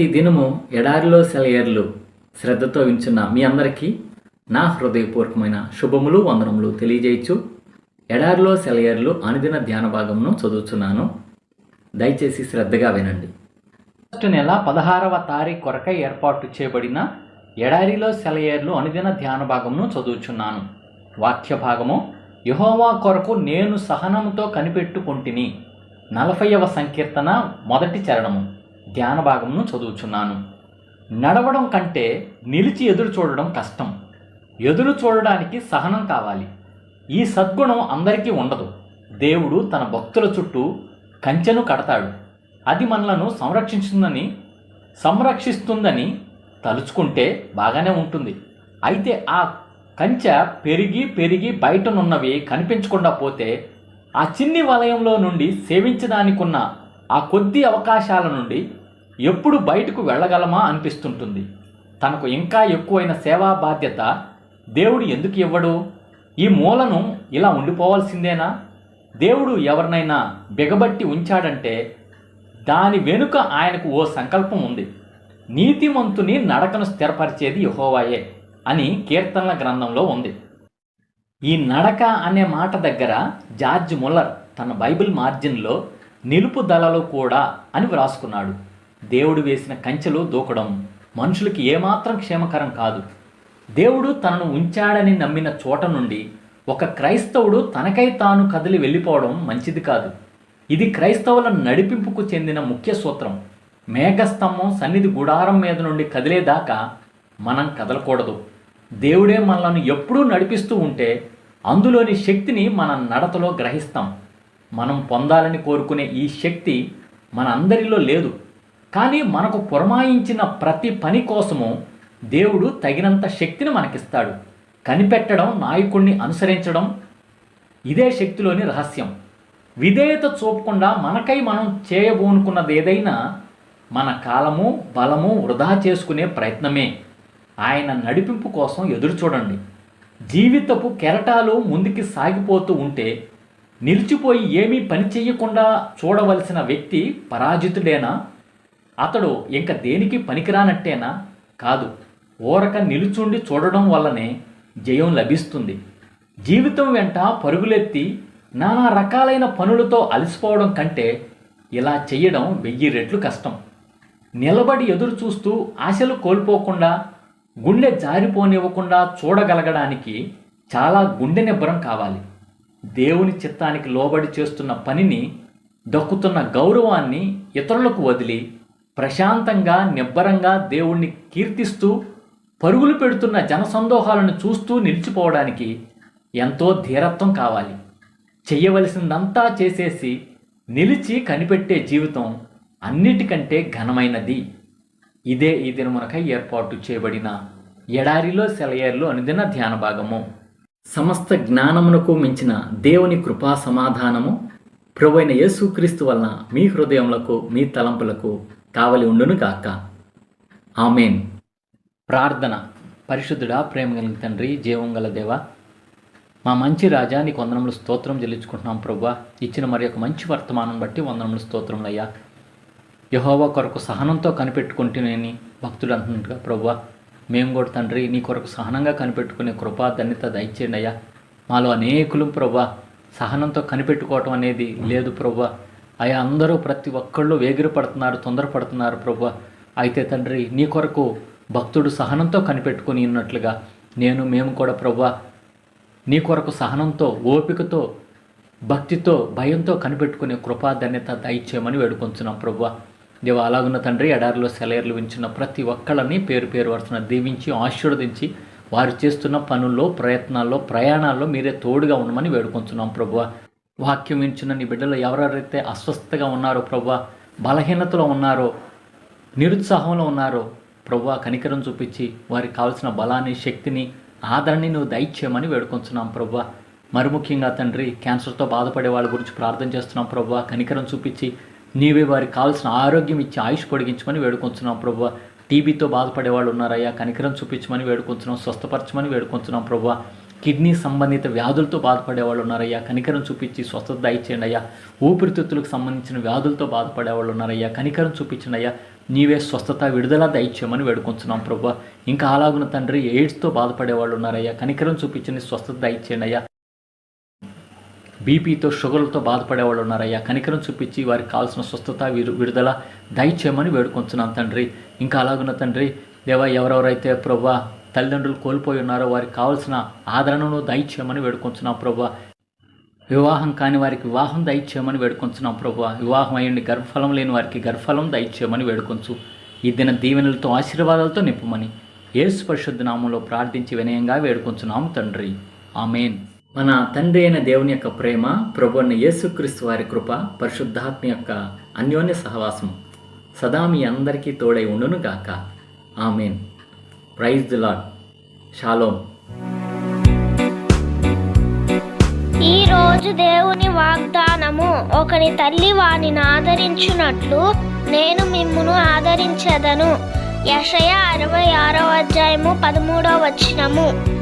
ప్రతి దినము ఎడారిలో సెలయర్లు శ్రద్ధతో వించున్న మీ అందరికీ నా హృదయపూర్వకమైన శుభములు వందనములు తెలియజేయచ్చు. ఎడారిలో సెలయర్లు అనుదిన ధ్యాన భాగమును చదువుతున్నాను దయచేసి శ్రద్ధగా వినండి. ఆగస్టు నెల పదహారవ తారీఖు కొరకై ఏర్పాటు చేయబడిన ఎడారిలో సెలయేర్లు అనుదిన ధ్యాన భాగమును చదువుచున్నాను. వాక్య భాగము యహోవా కొరకు నేను సహనముతో కనిపెట్టుకుంటుని. నలభైవ సంకీర్తన మొదటి చరణము. ధ్యాన భాగమును చదువుచున్నాను. నడవడం కంటే నిలిచి ఎదురు చూడడం కష్టం. ఎదురు చూడడానికి సహనం కావాలి. ఈ సద్గుణం అందరికీ ఉండదు. దేవుడు తన భక్తుల చుట్టూ కంచెను కడతాడు. అది మనలను సంరక్షిస్తుందని సంరక్షిస్తుందని తలుచుకుంటే బాగానే ఉంటుంది. అయితే ఆ కంచె పెరిగి పెరిగి బయటనున్నవి కనిపించకుండా పోతే ఆ చిన్ని వలయంలో నుండి సేవించడానికున్న ఆ కొద్ది అవకాశాల నుండి ఎప్పుడు బయటకు వెళ్ళగలమా అనిపిస్తుంటుంది. తనకు ఇంకా ఎక్కువైన సేవా బాధ్యత దేవుడు ఎందుకు ఇవ్వడు? ఈ మూలను ఇలా ఉండిపోవాల్సిందేనా? దేవుడు ఎవరినైనా బిగబట్టి ఉంచాడంటే దాని వెనుక ఆయనకు ఓ సంకల్పం ఉంది. నీతిమంతుని నడకను స్థిరపరిచేది యహోవాయే అని కీర్తనల గ్రంథంలో ఉంది. ఈ నడక అనే మాట దగ్గర జార్జ్ ముల్లర్ తన బైబిల్ మార్జిన్లో నిలుపుదలలు కూడా అని వ్రాసుకున్నాడు. దేవుడు వేసిన కంచెలు దూకడం మనుషులకి ఏమాత్రం క్షేమకరం కాదు. దేవుడు తనను ఉంచాడని నమ్మిన చోట నుండి ఒక క్రైస్తవుడు తనకై తాను కదిలి వెళ్ళిపోవడం మంచిది కాదు. ఇది క్రైస్తవుల నడిపింపుకు చెందిన ముఖ్య సూత్రం. మేఘస్తంభం సన్నిధి గుడారం మీద నుండి కదిలేదాకా మనం కదలకూడదు. దేవుడే మనలను ఎప్పుడూ నడిపిస్తూ ఉంటే అందులోని శక్తిని మన నడతలో గ్రహిస్తాం. మనం పొందాలని కోరుకునే ఈ శక్తి మన అందరిలో లేదు. కానీ మనకు పురమాయించిన ప్రతి పని కోసము దేవుడు తగినంత శక్తిని మనకిస్తాడు. కనిపెట్టడం నాయకుణ్ణి అనుసరించడం ఇదే శక్తిలోని రహస్యం. విధేయత చూపకుండా మనకై మనం చేయబోనుకున్నది ఏదైనా మన కాలము బలము వృధా చేసుకునే ప్రయత్నమే. ఆయన నడిపింపు కోసం ఎదురు చూడండి. జీవితపు కెరటాలు ముందుకి సాగిపోతూ ఉంటే నిలిచిపోయి ఏమీ పని చేయకుండా చూడవలసిన వ్యక్తి పరాజితుడేనా? అతడు ఇంక దేనికి పనికిరానట్టేనా? కాదు ఊరక నిలుచుండి చూడడం వల్లనే జయం లభిస్తుంది. జీవితం వెంట పరుగులెత్తి నానా రకాలైన పనులతో అలసిపోవడం కంటే ఇలా చేయడం వెయ్యి రెట్లు కష్టం. నిలబడి ఎదురు చూస్తూ ఆశలు కోల్పోకుండా గుండె జారిపోనివ్వకుండా చూడగలగడానికి చాలా గుండె నిబ్బరం కావాలి. దేవుని చిత్తానికి లోబడి చేస్తున్న పనిని దక్కుతున్న గౌరవాన్ని ఇతరులకు వదిలి ప్రశాంతంగా నిబ్బరంగా దేవుణ్ణి కీర్తిస్తూ పరుగులు పెడుతున్న జనసందోహాలను చూస్తూ నిలిచిపోవడానికి ఎంతో ధీరత్వం కావాలి. చెయ్యవలసిందంతా చేసేసి నిలిచి కనిపెట్టే జీవితం అన్నిటికంటే ఘనమైనది. ఇదే ఈ దినమునకై ఏర్పాటు చేయబడిన ఎడారిలో సెలయేర్లు అనుదిన ధ్యాన భాగము. సమస్త జ్ఞానమునకు మించిన దేవుని కృపా సమాధానము. ప్రభువైన యేసుక్రీస్తు వలన మీ హృదయములకు మీ తలంపులకు కావలి ఉండును కాక ఆమెన్. ప్రార్థన. పరిశుద్ధుడా ప్రేమ కలిగిన తండ్రి జీవం గల దేవ మా మంచి రాజా నీకు వందనములు స్తోత్రం చెల్లించుకుంటున్నాం ప్రభా ఇచ్చిన మరి ఒక మంచి వర్తమానం బట్టి వందనములు స్తోత్రములయ్యా యహోవా కొరకు సహనంతో కనిపెట్టుకుంటేనేని భక్తులు అంటున్నట్టుగా ప్రభా మేము కూడా తండ్రి నీ కొరకు సహనంగా కనిపెట్టుకునే కృపా ధన్యత దయచేయండి అయ్యా. మాలో అనేకులు ప్రభా సహనంతో కనిపెట్టుకోవటం అనేది లేదు ప్రభా అయా అందరూ ప్రతి ఒక్కళ్ళు వేగిరి పడుతున్నారు తొందరపడుతున్నారు ప్రభు. అయితే తండ్రి నీ కొరకు భక్తుడు సహనంతో కనిపెట్టుకుని ఉన్నట్లుగా నేను మేము కూడా ప్రభు నీ కొరకు సహనంతో ఓపికతో భక్తితో భయంతో కనిపెట్టుకునే కృపా ధన్యత దయచేయమని వేడుకొంచున్నాం ప్రభు. దేవ అలాగున్న తండ్రి ఎడారిలో సెలయర్లు వించిన ప్రతి ఒక్కళ్ళని పేరు పేరు వరుసన దీవించి ఆశీర్వదించి వారు చేస్తున్న పనుల్లో ప్రయత్నాల్లో ప్రయాణాల్లో మీరే తోడుగా ఉండమని వేడుకొంచున్నాం ప్రభు. వాక్యం వించిన నీ బిడ్డలు ఎవరెవరైతే అస్వస్థగా ఉన్నారో ప్రభు బలహీనతలో ఉన్నారో నిరుత్సాహంలో ఉన్నారో ప్రభు కనికరం చూపించి వారికి కావాల్సిన బలాన్ని శక్తిని ఆదరణని నువ్వు దయచేయమని వేడుకొంచున్నాం ప్రభు మరి ముఖ్యంగా తండ్రి క్యాన్సర్తో బాధపడే వాళ్ళ గురించి ప్రార్థన చేస్తున్నాం ప్రభు కనికరం చూపించి నీవే వారికి కావాల్సిన ఆరోగ్యం ఇచ్చి ఆయుష్ పొడిగించమని వేడుకొంచున్నాం ప్రభు టీబీతో బాధపడే వాళ్ళు ఉన్నారయ్యా కనికరం చూపించమని వేడుకొంచున్నాం స్వస్థపరచమని వేడుకొంచున్నాం ప్రభు కిడ్నీ సంబంధిత వ్యాధులతో బాధపడే వాళ్ళు ఉన్నారయ్యా. కనికరం చూపించి స్వస్థత దయచేయండి అయ్యా ఊపిరితిత్తులకు సంబంధించిన వ్యాధులతో బాధపడేవాళ్ళు ఉన్నారయ్యా. కనికరం చూపించండి అయ్యా నీవే స్వస్థత విడుదల దయచేయమని వేడుకుంటున్నాం ప్రభు ఇంకా అలాగున తండ్రి ఎయిడ్స్తో బాధపడే వాళ్ళు ఉన్నారయ్యా. కనికరం చూపించండి స్వస్థత దయచేయండి అయ్యా బీపీతో షుగర్లతో బాధపడే వాళ్ళు ఉన్నారయ్యా. కనికరం చూపించి వారికి కావాల్సిన స్వస్థత విడుదల దయచేయమని వేడుకొంచున్నాం తండ్రి. ఇంకా అలాగున్న తండ్రి దేవా ఎవరెవరైతే ప్రభా తల్లిదండ్రులు కోల్పోయి ఉన్నారో వారికి కావాల్సిన ఆదరణను దయచేయమని వేడుకొంచున్నాం ప్రభు వివాహం కాని వారికి వివాహం దయచేయమని వేడుకొంచున్నాం ప్రభు వివాహం అయ్యండి గర్భఫలం లేని వారికి గర్భఫలం దయచేయమని వేడుకొంచు. ఈ దిన దీవెనలతో ఆశీర్వాదాలతో నింపమని యేసు పరిశుద్ధ నామంలో ప్రార్థించి వినయంగా వేడుకొంచున్నాము తండ్రి. ఆమెన్. మన తండ్రి అయిన దేవుని యొక్క ప్రేమ ప్రభు అన్న యేసుక్రీస్తు వారి కృప పరిశుద్ధాత్మ యొక్క అన్యోన్య సహవాసం సదా మీ అందరికీ తోడై ఉండును గాక amen. Praise the Lord shalom ఈ రోజు దేవుని వాగ్దానము ఒకని తల్లి వానిని ఆదరించున్నట్లు నేను మిమ్మును ఆదరించదను. యషయ అరవై ఆరో అధ్యాయము పదమూడవ వచనము.